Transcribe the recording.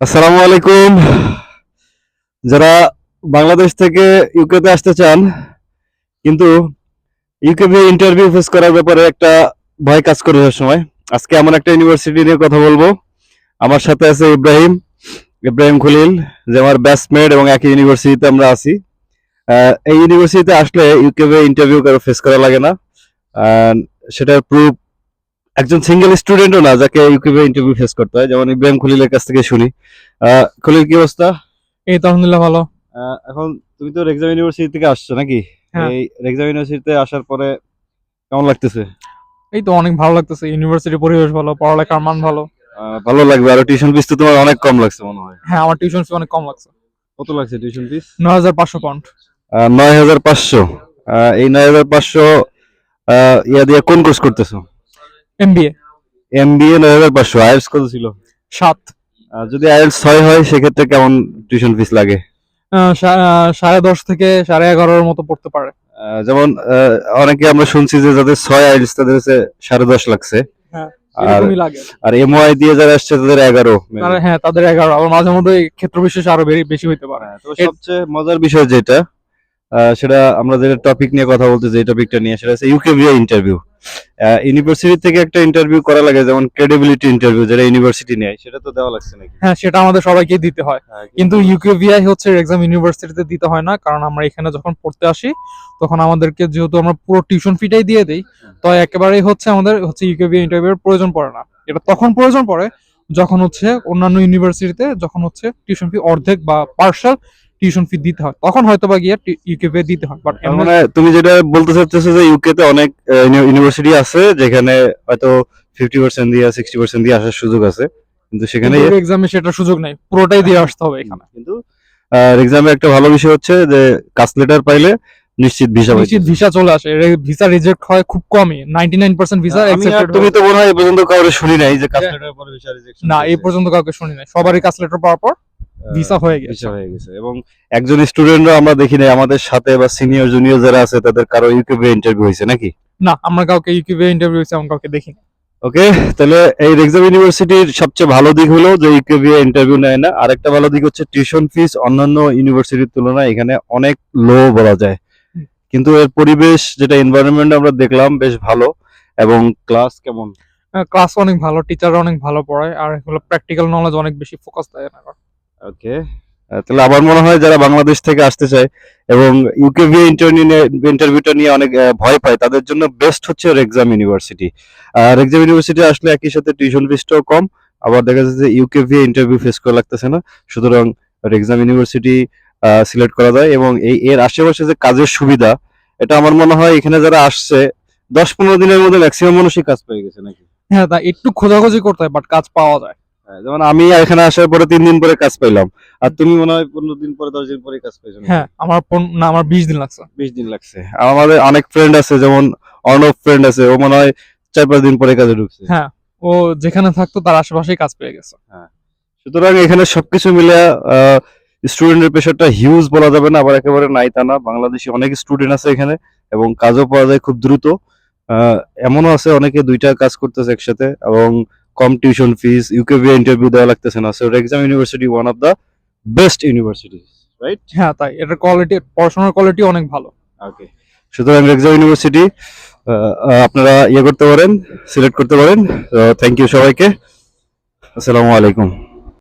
আসসালামু আলাইকুম। যারা বাংলাদেশ থেকে ইউকেতে আসতে চান, কিন্তু ইউকে ইন্টারভিউ ফেস করার ব্যাপারে একটা ভয় কাজ করে সময়। আজকে এমন একটা ইউনিভার্সিটি নিয়ে কথা বলব। আমার সাথে আছে ইব্রাহিম ইব্রাহিম খলিল, যে আমার ব্যাচমেট এবং একই ইউনিভার্সিটিতে আমরা আছি। এই ইউনিভার্সিটিতে আসলে ইউকে ইন্টারভিউ কারও ফেস করা লাগে না। সেটার প্রুফ একজন সিঙ্গেল স্টুডেন্টও না যাকে ইউকে ইন্টারভিউ ফেস করতে হয় যেমন ইব্রাহিম খলিলের কাছ থেকে শুনি। খলিল কি অবস্থা? এই তো আলহামদুলিল্লাহ ভালো। এখন তুমি তো রেক্সাম ইউনিভার্সিটি থেকে আসছো নাকি? হ্যাঁ। এই রেক্সাম ইউনিভার্সিটিতে আসার পরে কেমন লাগতেছে? এই তো অনেক ভালো লাগতেছে ইউনিভার্সিটির পরিবেশ ভালো পড়ালেখার মান ভালো। ভালো লাগবে আর টিউশন ফিস তো তোমার অনেক কম লাগছে মনে হয়। হ্যাঁ আমার টিউশন ফি অনেক কম লাগছে। কত লাগছে টিউশন ফিস নয় হাজার পাঁচশো পাউন্ড নয় হাজার পাঁচশো। এই নয় হাজার পাঁচশো ইয়া দিয়ে কোন কোর্স করতেছো? M B A M B A নয় হাজার পাঁচশো। আইএলস কত ছিল? সাত। যদি আইএলস ছয় হয় সেক্ষেত্রে কেমন টিউশন ফিস লাগে? সাড়ে দশ থেকে সাড়ে এগারোর মতো পড়তে পারে। যেমন অনেকে আমরা শুনছি যে যাদের ছয় আইএলস তাদের সাড়ে দশ লাগছে। হ্যাঁ আর এমওআই দিয়ে যারা আসছে তাদের এগারো। হ্যাঁ তাদের এগারো। আবার মাঝে মধ্যে ক্ষেত্র বিশেষ আরও বেশি হইতে পারে। হ্যাঁ, তো সবচেয়ে মজার বিষয় যেটা সেটা আমরা যেটা টপিক নিয়ে কথা বলতে যে টপিকটা নিয়ে সেটা হচ্ছে ইউকেভিয়া ইন্টারভিউ ইউনিভার্সিটি থেকে একটা ইন্টারভিউ করা লাগে যেমন ক্রেডিবিলিটি ইন্টারভিউ যেটা ইউনিভার্সিটি নেয় সেটা তো দেওয়া লাগছে নাকি? হ্যাঁ সেটা আমাদের সবাইকে দিতে হয়। হ্যাঁ, কিন্তু ইউকেভিআই হচ্ছে এক্সাম ইউনিভার্সিটিতে দিতে হয় না কারণ আমরা এখানে যখন পড়তে আসি তখন আমাদেরকে যেহেতু আমরা পুরো টিউশন ফিটাই দিয়ে দিই তো একেবারেই হচ্ছে আমাদের হচ্ছে ইউকেভিআই ইন্টারভিউর প্রয়োজন পড়ে না। এটা তখন প্রয়োজন পড়ে যখন হচ্ছে অন্যান্য ইউনিভার্সিটিতে যখন হচ্ছে টিউশন ফি অর্ধেক বা পার্শাল টিউশন ফি দিতে হয়। তখন হয়তো বা গিয়ে ইউকেভিআই দিতে হয় বাট মানে তুমি যেটা বলতে চাচ্ছো যে ইউকে তে অনেক ইউনিভার্সিটি আছে যেখানে হয়তো ফিফটি পার্সেন্ট দিয়ে সিক্সটি পার্সেন্ট দিয়ে আসার সুযোগ আছে। কিন্তু সেখানে এক্সামে সেটা সুযোগ নাই। পুরোটাই দিয়ে আসতে হবে এখানে। কিন্তু আর এক্সামে একটা ভালো বিষয় হচ্ছে যে কাস্ট লেটার পাইলে নিশ্চিত ভিসা নিশ্চিত ভিসা চলে আসে। ভিসা রিজেক্ট হয় খুব কমই। নাইনটি নাইন পার্সেন্ট ভিসা আমি তুমি তো মনে হয় এ পর্যন্ত কাউকে শুনি নাই যে কাস্ট লেটার পরে ভিসা রিজেকশন না এই পর্যন্ত কাউকে শুনি নাই। সবারই কাজ লেটার পাওয়ার পর ভিসা হয়ে গেছে। ভিসা হয়ে গেছে। এবং একজন স্টুডেন্টও আমরা দেখি নাই আমাদের সাথে বা সিনিয়র জুনিয়র যারা আছে তাদের কারও ইউকেবি ইন্টারভিউ হয়েছে নাকি? না আমরা কাউকে ইউকিউবে ইন্টারভিউ হয়েছে এমন কাউকে ওকে তাহলে এই রেক্সাম ইউনিভার্সিটির সবচেয়ে ভালো দিক হলো যে ইউকেবি ইন্টারভিউ নেয় না। আরেকটা ভালো দিক হচ্ছে টিউশন ফিস অন্যান্য ইউনিভার্সিটির তুলনায় এখানে অনেক লো বলা যায়। কিন্তু এর পরিবেশ যেটা এনভায়রনমেন্ট আমরা দেখলাম বেশ ভালো। এবং ক্লাস কেমন? ক্লাস অনেক ভালো টিচার অনেক ভালো পড়ায় আর হলো প্র্যাকটিক্যাল নলেজ অনেক বেশি ফোকাস দেয় এনারা। ওকে তাহলে আমার মনে হয় যারা বাংলাদেশ থেকে আসতে চায় এবং ইউকেভি ইন্টারভিউটা নিয়ে অনেক ভয় পায়, তাদের জন্য বেস্ট হচ্ছে এক্সাম ইউনিভার্সিটি আর এক্সাম ইউনিভার্সিটি আসলে একই সাথে টিউশন ফিসটাও কম, আবার দেখা যাচ্ছে যে ইউকেভি ইন্টারভিউ ফেস করা লাগতেছে না। সুতরাং এক্সাম ইউনিভার্সিটি সিলেক্ট করা যায় এবং এই, এর আশেপাশে যে কাজের সুবিধা, এটা আমার মনে হয় এখানে যারা আসছে, দশ পনেরো দিনের মধ্যে ম্যাক্সিমাম মানুষই কাজ পেয়ে গেছে নাকি? হ্যাঁ তা একটু খোঁজাখুঁজি করতে হয় বাট কাজ পাওয়া যায়। যেমন আমি এখানে আসার পরে তিন দিন পরে কাজ পাইলাম। আর তুমি মনে হয় পনেরো দিন পরে দশ দিন পরে কাজ নাকি? হ্যাঁ আমার না আমার বিশ দিন লাগছে। বিশ দিন লাগছে। আমাদের অনেক ফ্রেন্ড আছে যেমন অর্ণব ফ্রেন্ড আছে ও মনে হয় চার পাঁচ দিন পরে কাজে ঢুকছে। হ্যাঁ ও যেখানে থাকতো তার আশেপাশেই কাজ পেয়ে গেছে। হ্যাঁ সুতরাং এখানে সবকিছু মিলে স্টুডেন্টের প্রেশারটা হিউজ বলা যাবে না আবার একেবারে নাই তা না। বাংলাদেশি অনেক স্টুডেন্ট আছে এখানে এবং কাজও পাওয়া যায় খুব দ্রুত। আহ, এমনও আছে অনেকে দুইটা কাজ করতেছে একসাথে এবং কম টিউশন ফিস ইউকেভিয়া ইন্টারভিউ দেওয়া লাগতেছে না। So exam university one of the best university right হ্যাঁ তাই। এটার কোয়ালিটি পড়াশোনার কোয়ালিটি অনেক ভালো। ওকে সুতরাং রেক্সাম ইউনিভার্সিটি আপনারা ইয়ে করতে পারেন সিলেক্ট করতে পারেন। থ্যাংক ইউ সবাইকে। আসসালামু আলাইকুম।